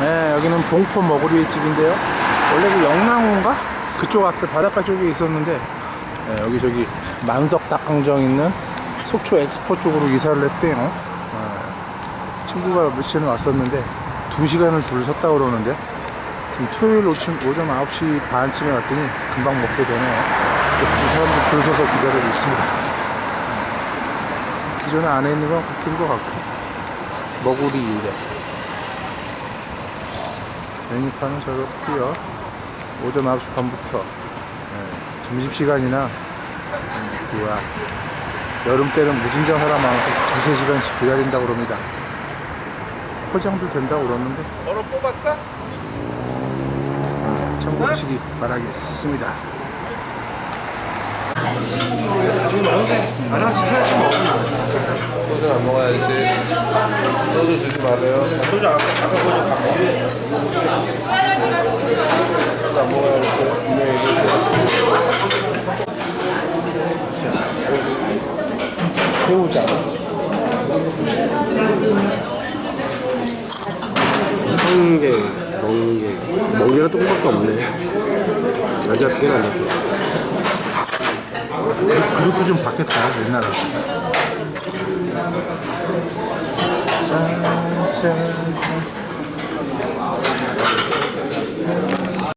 네, 여기는 봉포 머구리 집인데요. 원래 그 영랑호인가? 그쪽 앞에 바닷가 쪽에 있었는데 네, 여기 저기 만석 닭강정 있는 속초 엑스포 쪽으로 이사를 했대요. 네, 친구가 며칠 전에 왔었는데 2시간을 줄 섰다 그러는데 지금 토요일 오전, 오전 9시 반쯤에 왔더니 금방 먹게 되네요. 사람들 줄 서서 기다리고 있습니다. 기존에 안에 있는 건 같은 것 같고 머구리 유래 메뉴판은 저렇고요 오전 9시 반부터 예, 점심시간이나 음, 뭐야 여름 때는 무진장 사람 많아서 두세 시간씩 기다린다고 그럽니다 포장도 된다고 그러는데 너로 뽑았어? 예, 참고하시기 바라겠습니다 하나씩 하나씩 먹어. 소주 안 먹어야지. 소주 주지 말래요. 소주 아까 아까 거좀 갖고. 소주 안 먹어야지. 분명히 새우장 성게, 멍게. 멍게가 조금밖에 없네. 안 잡히긴 안 잡혀. 그릇도 좀 바뀌었다 옛날하고 짠짠